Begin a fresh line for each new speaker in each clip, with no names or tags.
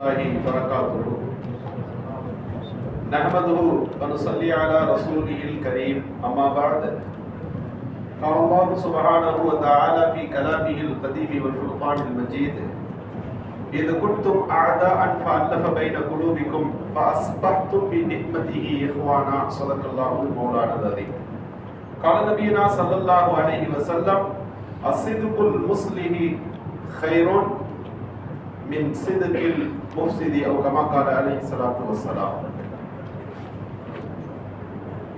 الله وبركاته نحمده ونصلي على رسوله الكريم أما بعد. قال الله سبحانه وتعالى في كلامه القديم والفرقان المجيد إذ كنتم أعداء فألف بين قلوبكم فأصبحتم بنعمته إخوانا. صدق الله المولانا العظيم. قال نبينا صلى الله عليه وسلم الصدق المصلح خير من صدق المفسد او كما قال عليه الصلاه والسلام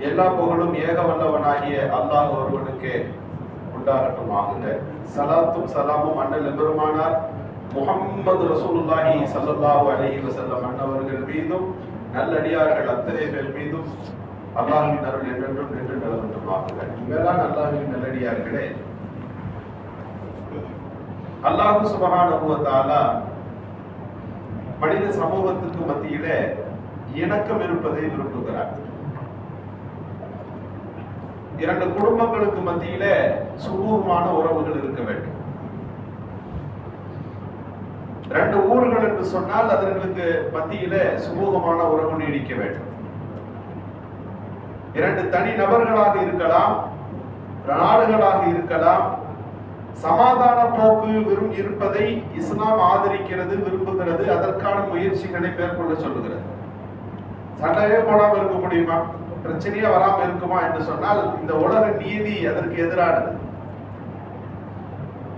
எல்லா புகழும் ஏக வல்லவனாகிய அல்லாஹ் ஒருவனுக்கு உண்டாகட்டுமாகுங்க சலாத்தும் சலாமும் அண்ணல் எம்பெருமானார் முகம்மது ரசூலுல்லாஹி ஸல்லல்லாஹு அலைஹி வஸல்லம் அன்னவர்கள் மீதும் நல்லடியார்கள் அத்தனை பேர் மீதும் அல்லாஹ்வின் அருள் என்றென்றும் நின்று நிலவட்டுமாகுங்க இங்கெல்லாம் அல்லாஹ்வின் நல்லடியார்களே அல்லாஹு சுபஹானஹு வ தஆலா மனித சமூகத்துக்கு மத்தியில இணக்கம் இருப்பதை விரும்புகிறார். இரண்டு குடும்பங்களுக்கு மத்தியில சுமூகமான உறவுகள் இருக்க வேண்டும். ரெண்டு ஊர்கள் என்று சொன்னால் அதற்கு மத்தியில சுமூகமான உறவு நீடிக்க வேண்டும். இரண்டு தனி நபர்களாக இருக்கலாம் நாடுகளாக இருக்கலாம் சமாதான போக்கு விரும் இருப்பதை இஸ்லாம் ஆதரிக்கிறது விரும்புகிறது. அதற்கான முயற்சிகளை மேற்கொள்ள சொல்லுகிறது. சண்டையே போடாமல் இருக்க முடியுமா? பிரச்சனையே வராமல் இருக்குமா என்று சொன்னால் இந்த உலக நீதி அதற்கு எதிரானது.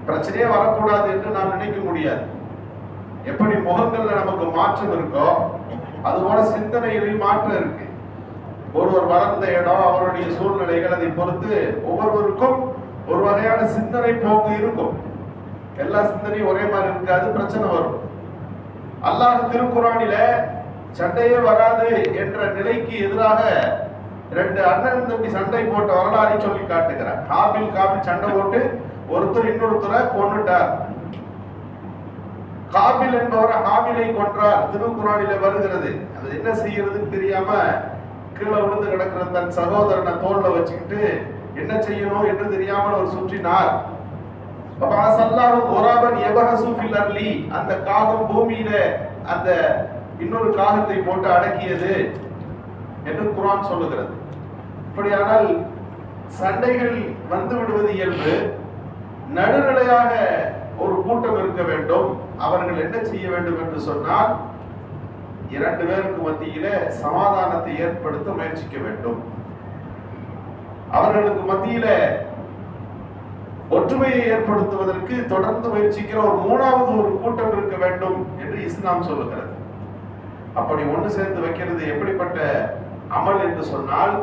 பிரச்சனையே வரக்கூடாது என்று நாம் நினைக்க முடியாது. எப்படி முகங்கள்ல நமக்கு மாற்றம் இருக்கோ அதுபோல சிந்தனைகளையும் மாற்றம் இருக்கு. ஒருவர் வளர்ந்த இடம் அவருடைய சூழ்நிலைகள் அதை பொறுத்து ஒவ்வொருவருக்கும் ஒரு வகையான சிந்தனை போக்கு இருக்கும். எல்லா சிந்தனையும் ஒரே மாதிரி இருக்காது பிரச்சனை வரும். அல்லாஹ் திருக்குறானில சண்டையே வராது என்ற நிலைக்கு எதிராக ரெண்டு அண்ணன் தம்பி சண்டை போட்ட வரலாறை சொல்லி காட்டுகிறார். காபில் காபில் சண்டை போட்டு ஒருத்தர் இன்னொருத்தரை கொண்டுட்டார் காபில் என்பவர் ஹாபிலை கொன்றார். திருக்குறானில வருகிறது. அது என்ன செய்யறதுன்னு தெரியாம கீழே விழுந்து கிடக்கிற தன் சகோதரனை தோல்ல வச்சுக்கிட்டு என்ன செய்யணும் என்று தெரியாமல் அவர் சுற்றினார். ஒராபன் எபஹசு ஃபில் அர்லி அந்த காகம் பூமியில அந்த இன்னொரு காகத்தை போட்டு அடக்கியது என்று குரான் சொல்லுகிறது. இப்படியானால் சண்டைகள் வந்து விடுவது இயல்பு. நடுநிலையாக ஒரு கூட்டம் இருக்க வேண்டும். அவர்கள் என்ன செய்ய வேண்டும் என்று சொன்னால் இரண்டு பேருக்கு மத்தியில சமாதானத்தை ஏற்படுத்த முயற்சிக்க வேண்டும். அவர்களுக்கு மத்தியில ஒற்றுமையை ஏற்படுத்துவதற்கு தொடர்ந்து முயற்சிக்கிற ஒரு மூணாவது ஒரு கூட்டம் இருக்க வேண்டும் என்று இஸ்லாம் சொல்லுகிறது. அப்படி ஒன்று சேர்ந்து வைக்கிறது எப்படிப்பட்ட அமல் என்று சொன்னால்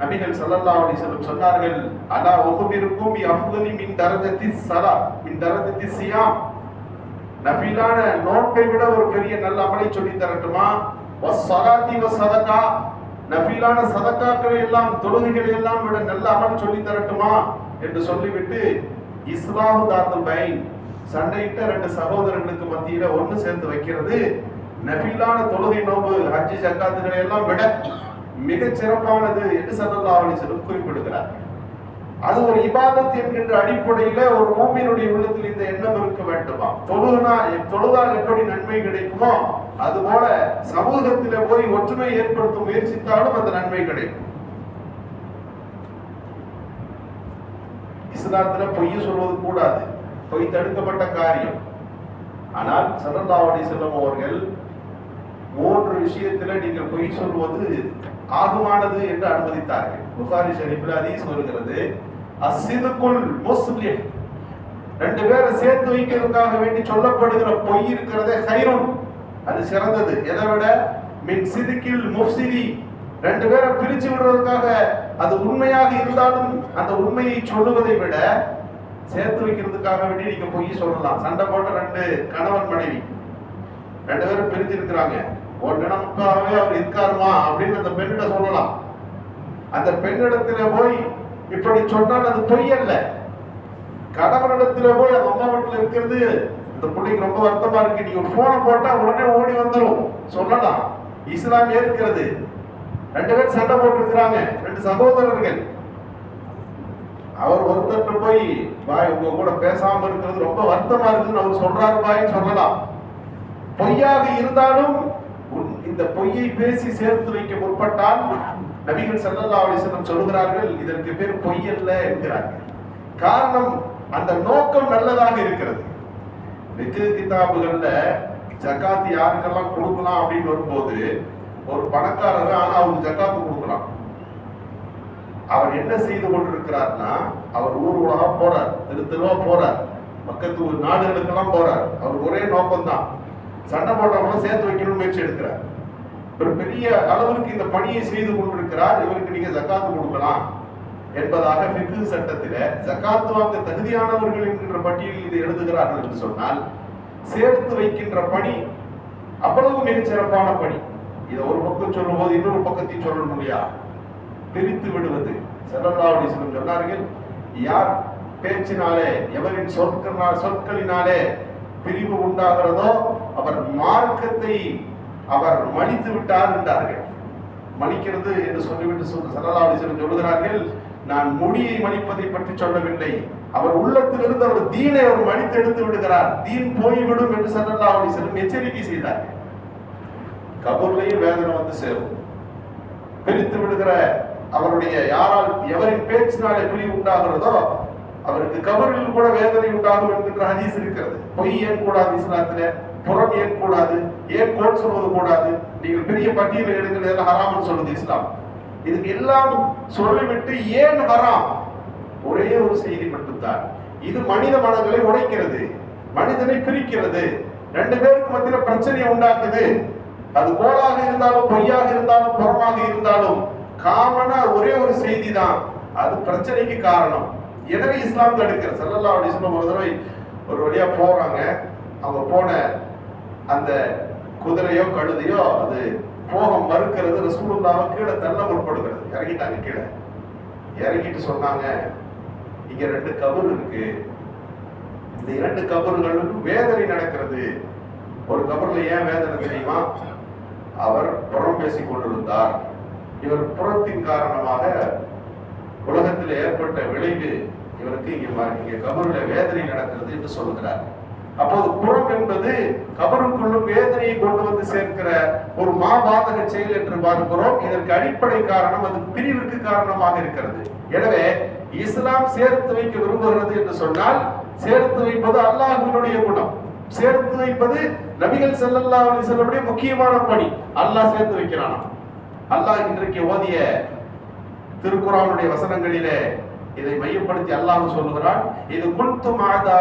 நபிகள் சல்லல்லா அலி செல்லும் சொன்னார்கள் அலா ஒகுபிருக்கும் அஃதலி மின் தரஜத்தி சலா மின் தரஜத்தி சியாம் நபிலான நோன்பை விட ஒரு பெரிய நல்ல அமலை சொல்லி தரட்டுமா? வஸ் ஸலாத்தி வஸ் சதகா நஃபீலான சதக்காக்களை எல்லாம் தொழுகைகளை எல்லாம் விட நல்ல அமல் சொல்லி தரட்டுமா என்று சொல்லிவிட்டு இஸ்லாமு தாத்துல் பைன் சண்டையிட்ட ரெண்டு சகோதரர்களுக்கு மத்தியில ஒன்று சேர்ந்து வைக்கிறது. நஃபீலான தொழுகை நோம்பு ஹஜ்ஜி ஜக்காத்துகளை எல்லாம் விட மிக சிறப்பானது என்று சல்லல்லா அலிசல்லம் குறிப்பிடுகிறார். அது ஒரு இபாதத் என்கின்ற அடிப்படையில ஒரு மூமியினுடைய உள்ளத்தில் இந்த எண்ணம் இருக்க வேண்டுமா? தொழுகனா தொழுதால் எப்படி நன்மை கிடைக்குமோ அது போல சமூகத்தில போய் ஒற்றுமை ஏற்படுத்த முயற்சித்தாலும் அந்த நன்மை கிடைக்கும். இஸ்லாத்துல பொய் சொல்வது கூடாது. பொய் தடுக்கப்பட்ட காரியம். ஆனால் சல்லல்லாஹு செல்லும் அவர்கள் மூன்று விஷயத்துல நீங்கள் பொய் சொல்வது ஆகுமானது என்று அனுமதித்தார்கள். புகாரி ஷெரீஃபில் அதையும் வருகிறது. அசிதுக்குள் முஸ்லிம் ரெண்டு பேரை சேர்த்து வைக்கிறதுக்காக வேண்டி சொல்லப்படுகிற பொய் இருக்கிறதே ஹைரும் அது சிறந்தது. எதை விட? மின் சிதுக்கில் முஃப்சிதி ரெண்டு பேரை பிரிச்சு விடுறதுக்காக அது உண்மையாக இருந்தாலும் அந்த உண்மையை சொல்லுவதை விட சேர்த்து வைக்கிறதுக்காக வேண்டி நீங்க பொய் சொல்லலாம். சண்டை போட்ட ரெண்டு கணவன் மனைவி. ரெண்டு பேரும் பிரிஞ்சு இருக்கிறாங்க. ஒரு நினைப்பாகவே அவர் இருக்காருமா அப்படின்னு அந்த பெண்ணிட சொல்லலாம். அந்த பெண்ணிடத்துல போய் இப்படி சொன்னால் அது பொய் அல்ல. கணவனிடத்துல போய் அம்மா வீட்டுல இருக்கிறது. இந்த பிள்ளைக்கு ரொம்ப வருத்தமா இருக்கு. நீ ஒரு போனை போட்டா உடனே ஓடி வந்துடும் சொல்லலாம் இஸ்லாம் ஏற்கிறது ரெண்டு பேர் சண்டை போட்டிருக்கிறாங்க. ரெண்டு சகோதரர்கள். அவர் ஒருத்தர்கிட்ட போய் பாய் உங்க கூட பேசாம இருக்கிறது ரொம்ப வருத்தமா இருக்குன்னு அவர் சொல்றாரு பாய்ன்னு சொல்லலாம். பொய்யாக இருந்தாலும் உன் இந்த பொய்யை பேசி சேர்த்து வைக்க முற்பட்டால் நபிகள் ஸல்லல்லாஹு அலைஹி சொல்கிறார்கள் இதற்கு பேர் பொய்யல்ல என்கிறார்கள். காரணம் அந்த நோக்கம் நல்லதாக இருக்கிறது. விக்கு கிதாபுகள்ல ஜக்காத்து யாருக்கெல்லாம் கொடுக்கலாம் அப்படின்னு வரும்போது ஒரு பணக்காரர் ஆனா அவருக்கு ஜகாத்து கொடுக்கலாம். அவர் என்ன செய்து கொண்டிருக்கிறார்னா அவர் ஊர் உலகா போறார் தெரு தெருவா போறார் பக்கத்து நாடுகளுக்கெல்லாம் போறார். அவர் ஒரே நோக்கம் தான் சண்டை போட்டவங்களும் சேர்த்து வைக்கணும்னு முயற்சி எடுக்கிறார். ஒரு பெரிய அளவிற்கு இந்த பணியை செய்து கொண்டிருக்கிறார். இவருக்கு நீங்க ஜக்காத்து கொடுக்கலாம் என்பதாக ஃபிக்கு சட்டத்தில ஜக்காத்து வாங்க தகுதியானவர்கள் என்கின்ற பட்டியலில் இதை எழுதுகிறார்கள் என்று சொன்னால் சேர்த்து வைக்கின்ற பணி அவ்வளவு மிகச் சிறப்பான பணி. இதை ஒரு பக்கம் சொல்லும் போது இன்னொரு பக்கத்தையும் சொல்ல முடியா? பிரித்து விடுவது. செல்லல்லாவுடைய சொன்னார்கள் யார் பேச்சினாலே எவரின் சொற்களினால் சொற்களினாலே பிரிவு உண்டாகிறதோ அவர் மார்க்கத்தை அவர் மணித்து விட்டார் என்றார்கள். மணிக்கிறது என்று சொல்லிவிட்டு சொல் செல்லல்லாவுடைய சொல்லுகிறார்கள் நான் முடியை மலிப்பதை பற்றி சொல்லவில்லை. அவர் உள்ளத்திலிருந்து அவர் தீனை அவர் மணித்து எடுத்து விடுகிறார். தீன் போய்விடும் என்று செல்லல்லாவுடைய சிலம் எச்சரிக்கை செய்தார்கள் கபூர்லையும் வேதனை வந்து சேரும். பிரித்து விடுகிற அவருடைய யாரால் எவரின் பேச்சினாலே பிரிவு உண்டாகிறதோ அவருக்கு கபரில் கூட வேதனை உண்டாகும் என்கின்ற ஹதீஸ் இருக்கிறது. பொய் ஏன் கூடாது இஸ்லாத்துல? புறம் ஏன் கூடாது? ஏன் கோட் சொல்வது கூடாது? நீங்கள் பெரிய பட்டியலை எடுங்கள் இதெல்லாம் ஹராம்னு சொல்லுது இஸ்லாம். இதுக்கு எல்லாம் சொல்லிவிட்டு ஏன் ஹராம்? ஒரே ஒரு செய்தி மட்டும்தான். இது மனித மனங்களை உடைக்கிறது மனிதனை பிரிக்கிறது. ரெண்டு பேருக்கு மத்தியில பிரச்சனையை உண்டாக்குது. அது கோளாக இருந்தாலும் பொய்யாக இருந்தாலும் புறமாக இருந்தாலும் காமனா ஒரே ஒரு செய்தி தான் அது பிரச்சனைக்கு காரணம். எனவே இஸ்லாம் தடுக்கிற சல்லல்லா அப்படின்னு சொன்ன ஒரு தடவை ஒரு வழியா போறாங்க. அவங்க போன அந்த குதிரையோ கழுதையோ அது போக மறுக்கிறது ரசூலுல்லாவை கீழே தள்ள முற்படுகிறது. இறங்கிட்டாங்க கீழே. இறங்கிட்டு சொன்னாங்க இங்க ரெண்டு கபர் இருக்கு. இந்த இரண்டு கபர்களுக்கும் வேதனை நடக்கிறது. ஒரு கபர்ல ஏன் வேதனை தெரியுமா? அவர் புறம் பேசிக் கொண்டிருந்தார். இவர் புறத்தின் காரணமாக உலகத்தில் ஏற்பட்ட விளைவு இவருக்கு இங்க இங்க கபருல வேதனை நடக்கிறது என்று சொல்லுகிறார். அப்போது புறம் என்பது அவருக்குள்ளும் வேதனையை கொண்டு வந்து சேர்க்கிற ஒரு மாபாதக செயல் என்று பார்க்கிறோம். இதற்கு அடிப்படை காரணம் அது பிரிவிற்கு காரணமாக இருக்கிறது. எனவே இஸ்லாம் சேர்த்து வைக்க விரும்புகிறது என்று சொன்னால் சேர்த்து வைப்பது அல்லாஹினுடைய குணம். சேர்த்து வைப்பது நபிகள் செல்லல்லா அலி வஸல்லமுடைய முக்கியமான பணி. அல்லாஹ் சேர்த்து வைக்கிறான்? அல்லாஹ் இன்றைக்கு ஓதிய திருக்குறானுடைய வசனங்களிலே இதை மையப்படுத்தி அல்லாஹ் சொல்லுகிறான் இது குல்து மாதா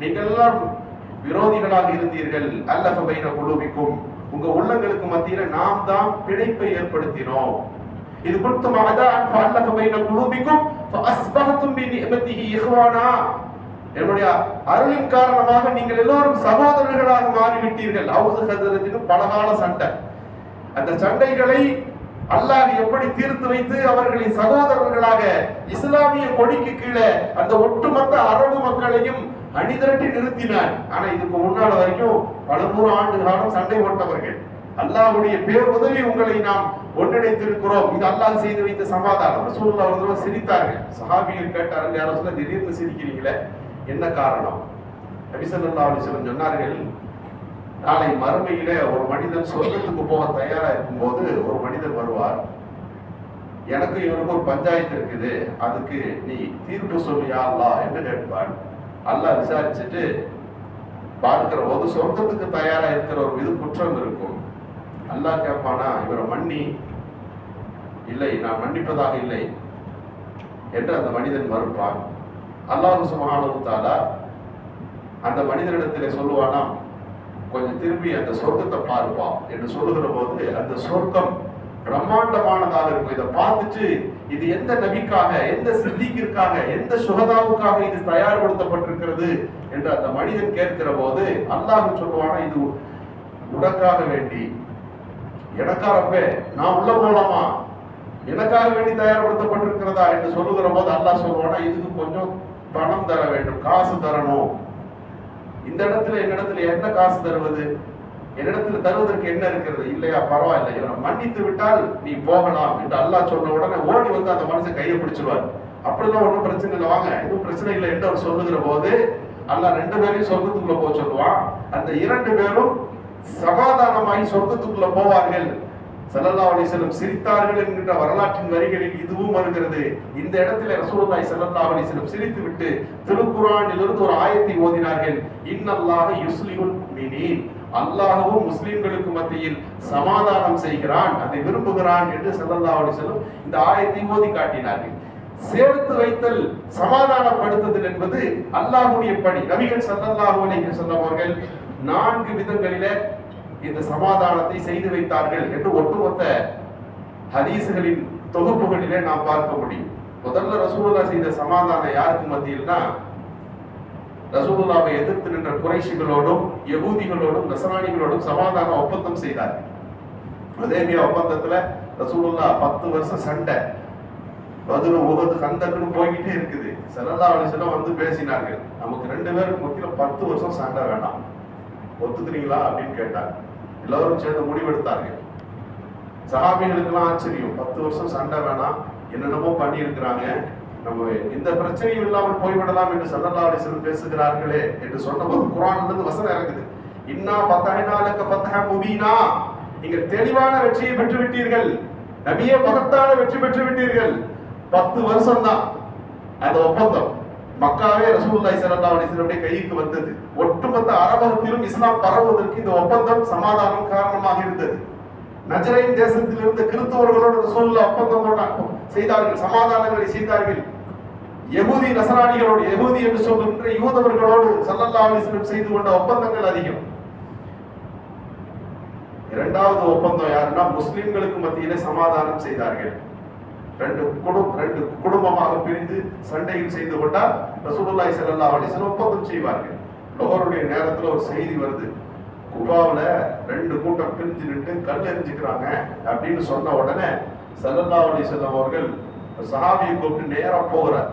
நீங்கள் எல்லாம் விரோதிகளாக இருந்தீர்கள். அல்லஃப பைன குழுவிக்கும் உங்க உள்ளங்களுக்கு மத்தியில நாம் தான் பிணைப்பை ஏற்படுத்தினோம். இது குறித்து மகதான் அல்லஃப பைன குழுவிக்கும் ஃபஅஸ்பஹதும் இஹ்வானா. என்னுடைய அருளின் காரணமாக நீங்கள் எல்லோரும் சகோதரர்களாக மாறிவிட்டீர்கள். அவுது சதுரத்திலும் பலகால சண்டை. அந்த சண்டைகளை அல்லாஹ் எப்படி தீர்த்து வைத்து அவர்களை சகோதரர்களாக இஸ்லாமிய கொடிக்கு கீழே அந்த ஒட்டுமொத்த அரபு மக்களையும் அணிதிரட்டி நிறுத்தினார். ஆனா இதுக்கு முன்னால வரைக்கும் பல நூறு ஆண்டு காலம் சண்டை போட்டவர்கள். அல்லாஹுடைய பேர் உதவி உங்களை நாம் ஒன்றிணைத்திருக்கிறோம். இது அல்லாஹ் செய்து வைத்த சமாதானம். ரசூலுல்லாஹ் ஒரு தடவை சிரித்தார்கள். சஹாபிகள் கேட்டார்கள் யாரும் சொல்ல திடீர்னு சிரிக்கிறீங்களே? என்ன காரணம்? நபி ஸல்லல்லாஹு சொன்னார்கள் நாளை மறுமையிலே ஒரு மனிதன் சொர்க்கத்துக்கு போக தயாரா இருக்கும்போது ஒரு மனிதன் வருவார். எனக்கு இவருக்கு ஒரு பஞ்சாயத்து இருக்குது. அதுக்கு நீ தீர்ப்பு சொல்லியா அல்லாஹ் என்று கேட்பான் அல்லாஹ் விசாரிச்சுட்டு பார்க்கிற போது சொர்க்கத்துக்கு தயாரா இருக்கிற ஒரு இது குற்றம் இருக்கும். அல்லாஹ் கேட்பானா இவரை மன்னி இல்லை நான் மன்னிப்பதாக இல்லை என்று அந்த மனிதன் மறுப்பான். அல்லாஹ் சுப்ஹானஹு அந்த மனிதனிடத்திலே சொல்லுவானா கொஞ்சம் திரும்பி அந்த சொர்க்கத்தை பார்ப்பான் என்று சொல்லுகிற போது அந்த சொர்க்கம் பிரம்மாண்டமானதாக இருக்கும். இதை பார்த்துட்டு இது எந்த நபிக்காக எந்த சித்திக்கிற்காக எந்த சுகதாவுக்காக இது தயார்படுத்தப்பட்டிருக்கிறது என்று அந்த மனிதன் கேட்கிற போது அல்லாஹ் சொல்லுவானா இது உனக்காக வேண்டி. எனக்காரப்பே நான் உள்ள போலாமா? எனக்காக வேண்டி தயார்படுத்தப்பட்டிருக்கிறதா? என்று சொல்லுகிற போது அல்லாஹ் சொல்லுவானா இதுக்கு கொஞ்சம் பணம் தர வேண்டும் காசு தரணும். இந்த இடத்துல என்னிடத்துல என்ன காசு தருவது? என்னிடத்துல தருவதற்கு என்ன இருக்கிறது? இல்லையா பரவாயில்லை. இவனை மன்னித்து விட்டால் நீ போகலாம் என்று அல்லாஹ் சொன்ன உடனே ஓடி வந்து அந்த மனுஷன் கையை பிடிச்சிருவார். அப்படிலாம் ஒன்றும் பிரச்சனை இல்லை. வாங்க எதுவும் பிரச்சனை இல்லை என்று அவர் சொல்லுகிற போது அல்லாஹ் ரெண்டு பேரையும் சொர்க்கத்துக்குள்ள போக சொல்லுவான். அந்த இரண்டு பேரும் சமாதானமாகி சொர்க்கத்துக்குள்ள போவார்கள். ஸல்லல்லாஹு அலைஹி சிரித்தார்கள் என்கின்ற வரலாற்றின் வரிகளில் இதுவும் வருகிறது. இந்த இடத்துல ரசூலுல்லாஹி ஸல்லல்லாஹு அலைஹி சிரித்து விட்டு திருக்குறானிலிருந்து ஒரு ஆயத்தை ஓதினார்கள். இன்னல்லாக யுஸ்லிஹுல் முஃமினீன். அல்லாஹவும் முஸ்லிம்களுக்கு மத்தியில் சமாதானம் செய்கிறான் அதை விரும்புகிறான் என்று செல்லல்லா அலைஹி இந்த ஆயத்தை ஓதி காட்டினார்கள். சேர்த்து வைத்தல் சமாதானப்படுத்துதல் என்பது அல்லாஹுடைய பணி. நபிகள் ஸல்லல்லாஹு அலைஹி வஸல்லம் அவர்கள் நான்கு விதங்களில இந்த சமாதானத்தை செய்து வைத்தார்கள் என்று ஒட்டுமொத்த ஹதீசுகளின் தொகுப்புகளிலே நாம் பார்க்க முடியும். முதல்ல ரசூலுல்லாஹ் செய்த சமாதானம் யாருக்கு மத்தியில்னா ரசூலுல்லாவை எதிர்த்து நின்ற குறைஷிகளோடும் யகூதிகளோடும் நசராணிகளோடும் சமாதான ஒப்பந்தம் செய்தார். அதேமியா ஒப்பந்தத்துல ரசூலுல்லா பத்து வருஷம் சண்டை. பதினு உகது கந்தக்குன்னு போய்கிட்டே இருக்குது. சல்லல்லா அலிஸ்லாம் வந்து பேசினார்கள். நமக்கு ரெண்டு பேரும் முக்கியம் பத்து வருஷம் சண்டை வேண்டாம். ஒத்துக்கிறீங்களா? அப்படின்னு கேட்டாங்க எல்லாரும் சேர்ந்து முடிவெடுத்தார்கள். சகாபிகளுக்கெல்லாம் ஆச்சரியம். பத்து வருஷம் சண்டை வேணாம். என்னென்னமோ பண்ணி இருக்கிறாங்க நம்ம இந்த பிரச்சனையும் இல்லாமல் போய்விடலாம் என்று சல்லல்லா அலிஸ்லம் பேசுகிறார்களே என்று சொன்னபோது குரான்ல இருந்து வசனம் இறங்குது. இன்னா ஃபத்தஹனாலக ஃபத்தஹ முபீனா. நீங்கள் தெளிவான வெற்றியை பெற்று விட்டீர்கள் நபியே மகத்தான வெற்றி பெற்று விட்டீர்கள் பத்து வருஷம் தான் அந்த ஒப்பந்தம் மக்காவே ரசூல்லாய் ஸல்லல்லாஹு அலைஹி கைக்கு வந்தது. ஒட்டுமொத்த அரபகத்திலும் இஸ்லாம் பரவுவதற்கு இந்த ஒப்பந்தம் சமாதானம் காரணமாக இருந்தது. நஜரைன் தேசத்தில் கிறிஸ்தவர்களோடு ரசூலுல்லாஹ் ஒப்பந்தம் செய்தார்கள் சமாதானங்களை செய்தார்கள். எகுதி நசராணிகளோடு எகுதி என்று சொல்கின்ற யூதவர்களோடு ஸல்லல்லாஹு செய்து கொண்ட ஒப்பந்தங்கள் அதிகம். இரண்டாவது ஒப்பந்தம் யாருன்னா முஸ்லிம்களுக்கு மத்தியிலே சமாதானம் செய்தார்கள். ரெண்டு குடும்பம் ரெண்டு குடும்பமாக பிரிந்து சண்டையில் செய்து கொண்டால் ரசூலுல்லாய் ஸல்லல்லாஹு அலைஹி ஒப்பந்தம் செய்வார்கள். லோகருடைய நேரத்துல ஒரு செய்தி வருது. குபாவில் ரெண்டு கூட்டம் பிரிஞ்சு நின்று கல் எரிஞ்சுக்கிறாங்க அப்படின்னு சொன்ன உடனே சல்லல்லா அலி செல்லம் அவர்கள் சஹாபியை கூப்பிட்டு நேராக போகிறார்.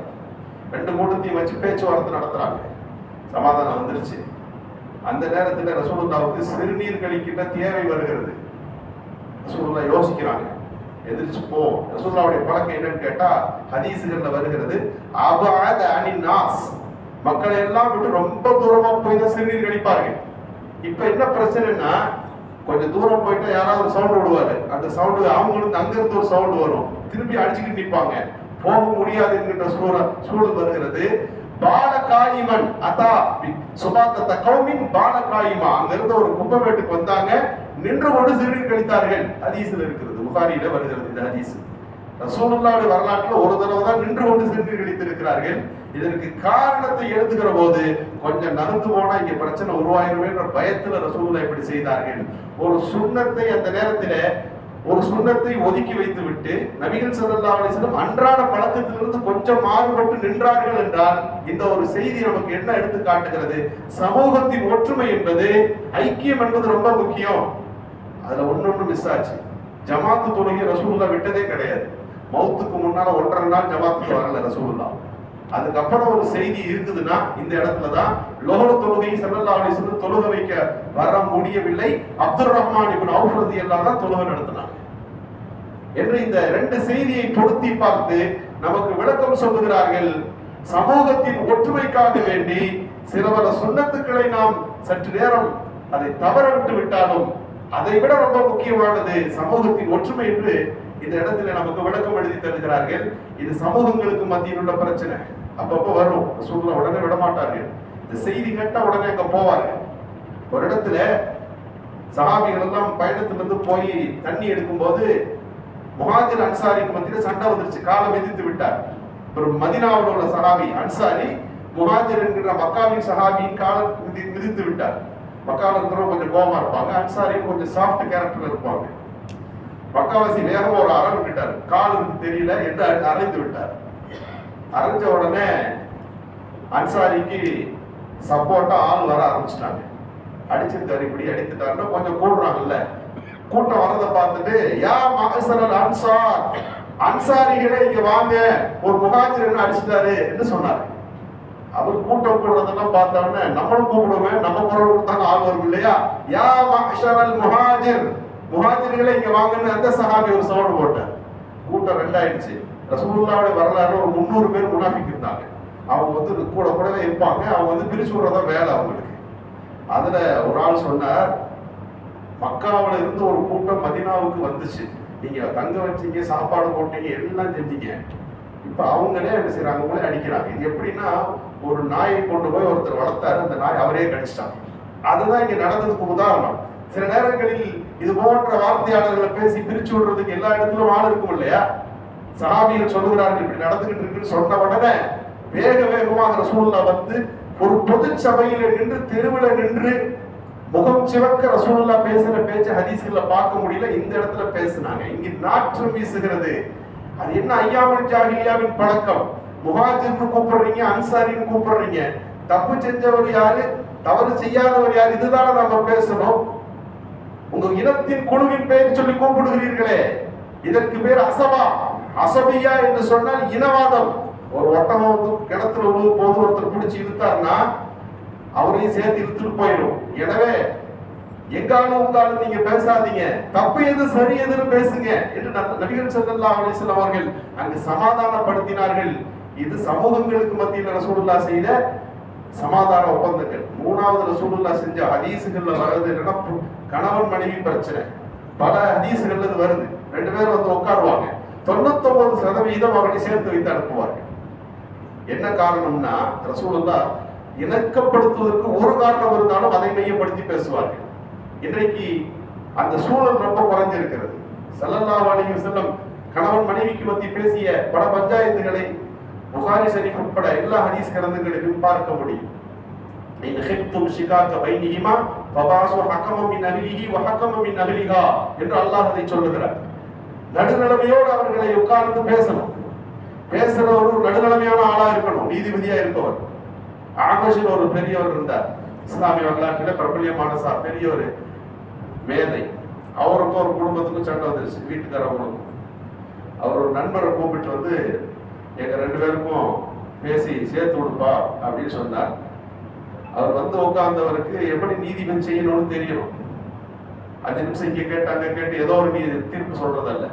ரெண்டு கூட்டத்தையும் வச்சு பேச்சுவார்த்தை நடத்துகிறாங்க சமாதானம் வந்துருச்சு. அந்த நேரத்தில் ரசூலுல்லாவுக்கு சிறுநீர் கழிக்கின்ற தேவை வருகிறது. ரசூலுல்லா யோசிக்கிறாங்க. எதிர்த்து போ. ரசூல்லாவுடைய பழக்கம் என்னன்னு கேட்டா ஹதீசுகள்ல வருகிறது அபாத அனி நாஸ். மக்களை எல்லாம் விட்டு ரொம்ப தூரமா போய் தான் சிறுநீர் கழிப்பார்கள். இப்ப என்ன பிரச்சனைன்னா கொஞ்சம் தூரம் போயிட்டா யாராவது ஒரு சவுண்ட் விடுவாரு. அந்த சவுண்டு அவங்களுக்கு அங்க இருந்து ஒரு சவுண்ட் வரும். திரும்பி அடிச்சுக்கிட்டு நிப்பாங்க. போக முடியாது என்கின்ற சூழல் சூழல் வருகிறது. பாலகாயிமன் அதா சுபாத்த கௌமின் பாலகாயிமா. அங்க இருந்த ஒரு குப்பமேட்டுக்கு வந்தாங்க. நின்று கொண்டு சிறுநீர் கழித்தார்கள். ஹதீஸ்ல இருக்கிறது. புகாரியில வருகிறது இந்த ஹதீஸ். ரசூலுல்லாவுடைய வரலாற்றில் ஒரு தடவை தான் நின்று கொண்டு சென்று கிடைத்திருக்கிறார்கள் இதற்கு காரணத்தை எழுதுகிற போது கொஞ்சம் நகர்ந்து போனா இங்க பிரச்சனை உருவாயிருமேன்ற பயத்துல ரசூலுல்லா இப்படி செய்தார்கள். ஒரு சுண்ணத்தை அந்த நேரத்துல ஒரு சுண்ணத்தை ஒதுக்கி வைத்து விட்டு நபிகள் ஸல்லல்லாஹு அலைஹி அன்றாட பழக்கத்திலிருந்து கொஞ்சம் மாறுபட்டு நின்றார்கள் என்றால் இந்த ஒரு செய்தி நமக்கு என்ன எடுத்து காட்டுகிறது? சமூகத்தின் ஒற்றுமை என்பது ஐக்கியம் என்பது ரொம்ப முக்கியம். அதுல ஒன்னொன்னு மிஸ் ஆச்சு. ஜமாத்து தொழுகை ரசூலுல்லா விட்டதே கிடையாது. மௌத்துக்கு முன்னால ஒன்றரை நாள் ஜமாத்துக்கு வரல ரசூலுல்லா. அதுக்கப்புறம் ஒரு செய்தி இருக்குதுன்னா இந்த இடத்துல தான் லோகர தொழுகை செல்லல்லா அலைஹி தொழுக வைக்க வர முடியவில்லை. அப்துல் ரஹ்மான் இப்ப அவுஃப் எல்லாம் தான் தொழுக நடத்தினாங்க என்று இந்த ரெண்டு செய்தியை பொருத்தி பார்த்து நமக்கு விளக்கம் சொல்லுகிறார்கள். சமூகத்தின் ஒற்றுமைக்காக வேண்டி சில பல சுண்ணத்துக்களை நாம் சற்று நேரம் அதை தவற விட்டு விட்டாலும் அதை விட ரொம்ப முக்கியமானது சமூகத்தின் ஒற்றுமை என்று இந்த இடத்துல நமக்கு விளக்கம் எழுதி தருகிறார்கள். இது சமூகங்களுக்கு மத்தியில் உள்ள பிரச்சனை. அப்பப்போ வரும். சூழ்நிலை உடனே விட மாட்டார்கள் இந்த செய்தி கேட்டால் உடனே அங்க போவார்கள். ஒரு இடத்துல சகாபிகள் எல்லாம் பயணத்திலிருந்து போய் தண்ணி எடுக்கும்போது முஹாஜிர் அன்சாரிக்கு மத்தியில சண்டை வந்துருச்சு. காலம் எதிர்த்து விட்டார். ஒரு மதினாவில் உள்ள சகாபி அன்சாரி முஹாஜிர் என்கிற மக்காவின் சகாபியின் கால மிதி மிதித்து விட்டார். மக்காவில் இருக்கிறவங்க கொஞ்சம் கோபமா இருப்பாங்க. அன்சாரியும் கொஞ்சம் சாஃப்ட் கேரக்டர்ல இருப்பாங்க. பக்கவாசி வேகமா ஒரு அறை விட்டார் கால் தெரியல என்று அரைந்து விட்டார். அரைஞ்ச உடனே அன்சாரிக்கு சப்போர்ட்டா ஆள் வர ஆரம்பிச்சிட்டாங்க. அடிச்சிருக்காரு இப்படி அடித்துட்டாருன்னா கொஞ்சம் கூடுறாங்கல்ல கூட்டம் வரதை பார்த்துட்டு யா மகசரல் அன்சார் அன்சாரிகளே இங்க வாங்க ஒரு முகாஜிர் என்ன அடிச்சிட்டாரு என்று சொன்னார். அவர் கூட்டம் கூடுறதெல்லாம் பார்த்தோன்னே நம்மளும் கூப்பிடுவேன் நம்ம குரல் கொடுத்தாங்க ஆள் வரும் இல்லையா? யா மகசரல் முஹாஜிர் முஹாஜிர்களே இங்க வாங்கன்னு அந்த சஹாபி ஒரு சவுண்ட் போட்டார்? கூட்டம் ரெண்டாயிடுச்சு. ரசூலுல்லாவுடைய வரலாறு ஒரு முந்நூறு பேர் முனாஃபிக் இருந்தாங்க. அவங்க வந்து கூட கூடவே இருப்பாங்க. அவங்க வந்து பிரிச்சு விடுறதா வேலை அவங்களுக்கு. அதுல ஒரு ஆள் சொன்னார் மக்காவில இருந்து ஒரு கூட்டம் மதினாவுக்கு வந்துச்சு. நீங்க தங்க வச்சீங்க சாப்பாடு போட்டீங்க எல்லாம் செஞ்சீங்க. இப்ப அவங்களே என்ன செய்யறாங்க அவங்களே அடிக்கிறாங்க. இது எப்படின்னா ஒரு நாயை கொண்டு போய் ஒருத்தர் வளர்த்தாரு. அந்த நாய் அவரே கடிச்சிட்டான். அதுதான் இங்க நடந்ததுக்கு உதாரணம். சில நேரங்களில் இது போன்ற வார்த்தையாளர்களை பேசி பிரிச்சு விடுறதுக்கு எல்லா இடத்துலயும் ஆள் இருக்கும் இல்லையா? சஹாபிகள் சொல்லுகிறார்கள் இப்படி நடந்துகிட்டு இருக்குன்னு சொன்ன உடனே வேக வேகமாக சூழ்நிலை வந்து ஒரு பொது சபையில நின்று தெருவில் நின்று முகம் சிவக்க ரசூலுல்லா பேசுற பேச்சு ஹதீஸ்ல பார்க்க முடியல. இந்த இடத்துல பேசுனாங்க. இங்கு நாற்றம் வீசுகிறது. அது என்ன ஐயாமல் ஜாகிலியாவின் பழக்கம்? முஹாஜிர்னு கூப்பிடுறீங்க அன்சாரின்னு கூப்பிடுறீங்க. தப்பு செஞ்சவர் யாரு? தவறு செய்யாதவர் யார்? இதுதானே நம்ம பேசணும். உங்கள் இனத்தின் குழுவின் பெயர் சொல்லி கூப்பிடுகிறீர்களே. இதற்கு பேர் அசபா. அசபியா என்று சொன்னால் இனவாதம். ஒரு ஒட்டகம் வந்து கிணத்துல உழுவு போது ஒருத்தர் பிடிச்சி இழுத்தாருன்னா அவரையும் சேர்த்து இழுத்துட்டு போயிடும். எனவே எங்காலும் உங்காலும் நீங்க பேசாதீங்க. தப்பு எது சரி எதுன்னு பேசுங்க என்று நடிகர் சந்தல்லா ஸல்லல்லாஹு அவர்கள் அங்கு சமாதானப்படுத்தினார்கள். இது சமூகங்களுக்கு மத்தியில் ரசூலுல்லா செய்த சமாதான ஒப்பந்தங்கள். மூணாவது ரசூலுல்லா செஞ்ச ஹதீசுகள்ல வர்றது என்னன்னா கணவன் மனைவி பிரச்சனை. பல ஹதீசுகள்ல இது வருது. ரெண்டு பேரும் வந்து உட்காருவாங்க. தொண்ணூத்தொன்பது சதவீதம் அவர்களை சேர்த்து வைத்து அனுப்புவார்கள். என்ன காரணம்னா ரசூலுல்லா இணக்கப்படுத்துவதற்கு ஒரு காரணம் இருந்தாலும் அதை மையப்படுத்தி பேசுவார்கள். இன்றைக்கு அந்த சூழல் ரொம்ப குறைஞ்சிருக்கிறது. சல்லல்லா அலைஹி செல்லம் கணவன் மனைவிக்கு பத்தி பேசிய பல பஞ்சாயத்துகளை புகாரி ஷரீஃப் உட்பட எல்லா ஹதீஸ் கிரந்தங்களிலும் பார்க்க முடியும் إن خفتم شقاق بينهما فبعثوا حكما من أهله وحكما من أهلها என்று அல்லாஹ் அதை சொல்லுகிறார் நடுநிலைமையோடு அவர்களை உட்கார்ந்து பேசணும் பேசுறவர் ஒரு நடுநிலைமையான ஆளா இருக்கணும் நீதிபதியா இருப்பவர் ஆகஷில் ஒரு பெரியவர் இருந்தார் இஸ்லாமிய வரலாற்றில பிரபல்யமான சா பெரியவர் மேதை அவருக்கும் ஒரு குடும்பத்துக்கும் சண்டை வந்துருச்சு வீட்டுக்காரவங்களுக்கும் அவர் ஒரு நண்பரை கூப்பிட்டு வந்து எங்க ரெண்டு பேருக்கும் பேசி சேர்த்து விடுப்பா அப்படின்னு சொன்னார் அவர் வந்து உட்கார்ந்தவருக்கு எப்படி நீதிபதி செய்யணும்னு தெரியும். அஞ்சு நிமிஷம் இங்க கேட்டு அங்க கேட்டு ஏதோ ஒரு நீ தீர்ப்பு சொல்றதல்ல.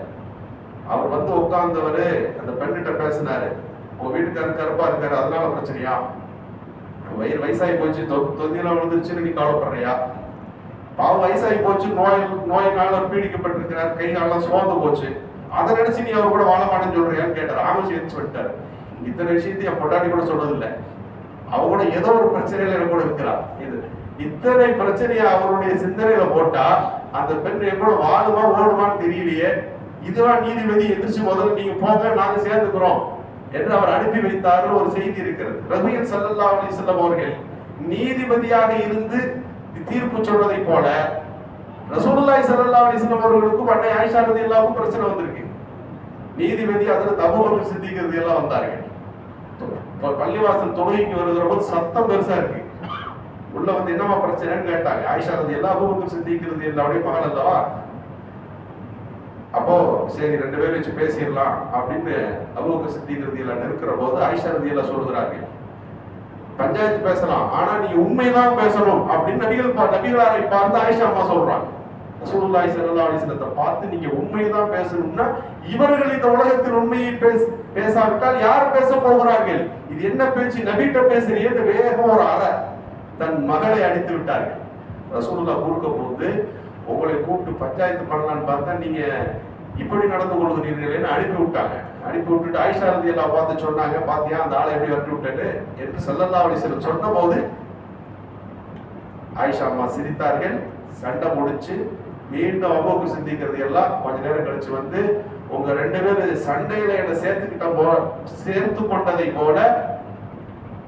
அவர் வந்து உட்கார்ந்தவரு அந்த பெண்ணிட்ட பேசினாரு. உங்க வீட்டுக்காரர் கருப்பா இருக்காரு அதனால பிரச்சனையா? வயிறு வயசாகி போச்சு தொ- விழுந்துருச்சுன்னு நீ கவலைப்படுறியா? பாவம் வயசாகி போச்சு நோய் நோயினால அவர் பீடிக்கப்பட்டிருக்கிறார் கை காலெல்லாம் சோர்ந்து போச்சு. அதை நினைச்சு நீ அவர் கூட வாழ மாட்டேன்னு சொல்றியான்னு கேட்டார். ஆமசி சொல்லிட்டாரு? இத்தனை விஷயத்தையும் என் பொண்டாட்டி கூட சொல்றதில்லை அவ கூட ஏதோ ஒரு பிரச்சனையில எனக்கு கூட இருக்கிறார் இது இத்தனை பிரச்சனையை அவருடைய சிந்தனையில போட்டா அந்த பெண் என் கூட வாழுமா ஓடுமான்னு தெரியலையே. இதுதான் நீதிபதி எதிர்த்து முதல்ல நீங்க போங்க நாங்க சேர்ந்துக்கிறோம் என்று அவர் அனுப்பி வைத்தார் ஒரு செய்தி இருக்கிறது. ரபியல் சல்லல்லா அலிசல்லம் அவர்கள் நீதிபதியாக இருந்து தீர்ப்பு சொல்வதை போல ரசூலுல்லாய் சல்லா அலைஹி வஸல்லம் அவர்களுக்கும் அன்னை ஆயிஷா இல்லாமல் பிரச்சனை வந்திருக்கு. நீதிபதி அதில் தபுபக்கர் சிந்திக்கிறது எல்லாம் வந்தார்கள். பள்ளிவாசல் தொழுகைக்கு வருகிற போது சத்தம் பெருசா இருக்கு. உள்ள வந்து என்னமா பிரச்சனைன்னு கேட்டாங்க. ஆயிஷா ரதி எல்லா சிந்திக்கிறது சித்திக்கிறது எல்லாருடைய மகன் அல்லவா? அப்போ சரி ரெண்டு பேரும் வச்சு பேசிடலாம் அப்படின்னு அபுபக்க சித்திக்கிறது எல்லாம் நிற்கிற போது ஆயிஷா ரதி எல்லாம் சொல்கிறார்கள் பஞ்சாயத்து பேசலாம். ஆனா நீ உண்மைதான் பேசணும் அப்படின்னு நபிகள் பா- நபிகளாரை பார்த்து ஆயிஷா அம்மா சொல்றாங்க. ரசூலுல்லாஹி ஸல்லல்லாஹு அலைஹி வஸல்லத்தை பார்த்து நீங்க உண்மைதான் பேசணும்னா இவர்கள் இந்த உலகத்தில் உண்மையை பேச பேசாவிட்டால் யார் பேச போகிறார்கள்? இது என்ன பேச்சு? நபிட்ட பேசுறீன்னு வேகம் ஒரு அற தன் மகளை அடித்து விட்டார்கள். ரசூலுல்லா கூறுக்க போது உங்களை கூப்பிட்டு பஞ்சாயத்து பண்ணலான்னு பார்த்தா நீங்க இப்படி நடந்து கொள்கிறீர்களேன்னு அனுப்பி விட்டாங்க. அனுப்பி விட்டுட்டு ஆயிஷா ரதி எல்லாம் பார்த்து சொன்னாங்க பாத்தியா அந்த ஆளை எப்படி வரட்டி விட்டேன்னு? என்று சல்லல்லா அலிஸ்லம் சொன்ன போது ஆயிஷா அம்மா சிரித்தார்கள் சண்டை முடிச்சு மீண்டும் அபோக்கு சிந்திக்கிறது எல்லாம் கொஞ்ச நேரம் கழிச்சு வந்து உங்க ரெண்டு பேரும் சண்டையில என்ன சேர்த்துக்கிட்ட போ சேர்த்து கொண்டதை போல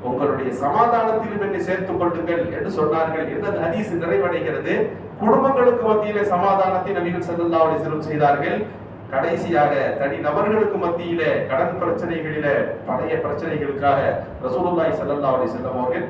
உங்களுடைய சமாதானத்திலும் என்னை சேர்த்துக் கொள்ளுங்கள் என்று சொன்னார்கள். இந்த ஹதீஸ் நிறைவடைகிறது. குடும்பங்களுக்கு மத்தியிலே சமாதானத்தை நபிகள் ஸல்லல்லாஹு அலிசலம் செய்தார்கள். கடைசியாக தனி நபர்களுக்கு மத்தியிலே கடன் பிரச்சனைகளில பழைய பிரச்சனைகளுக்காக ரசூலுல்லாய் செல்லல்லா அலைஹி வஸல்லம் அவர்கள்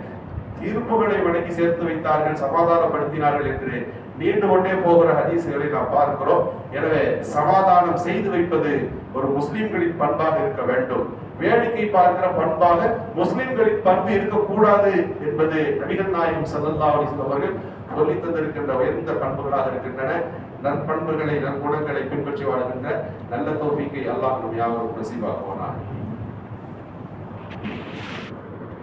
தீர்ப்புகளை வழங்கி சேர்த்து வைத்தார்கள் சமாதானப்படுத்தினார்கள் என்று நீண்டு கொண்டே போகிற ஹதீசுகளை நாம் பார்க்கிறோம். எனவே சமாதானம் செய்து வைப்பது ஒரு முஸ்லிம்களின் பண்பாக இருக்க வேண்டும். வேடிக்கை பார்க்கிற பண்பாக முஸ்லிம்களின் பண்பு இருக்கக்கூடாது என்பது நபிகள் நாயகம் ஸல்லல்லாஹு அலைஹி அவர்கள் சொல்லி தந்திருக்கின்ற உயர்ந்த பண்புகளாக இருக்கின்றன. நற்பண்புகளை நற்குணங்களை பின்பற்றி வாழ்கின்ற நல்ல தோஃபிக்கை அல்லாஹ் நம் யாவரும் நசீபாக்குவானாக.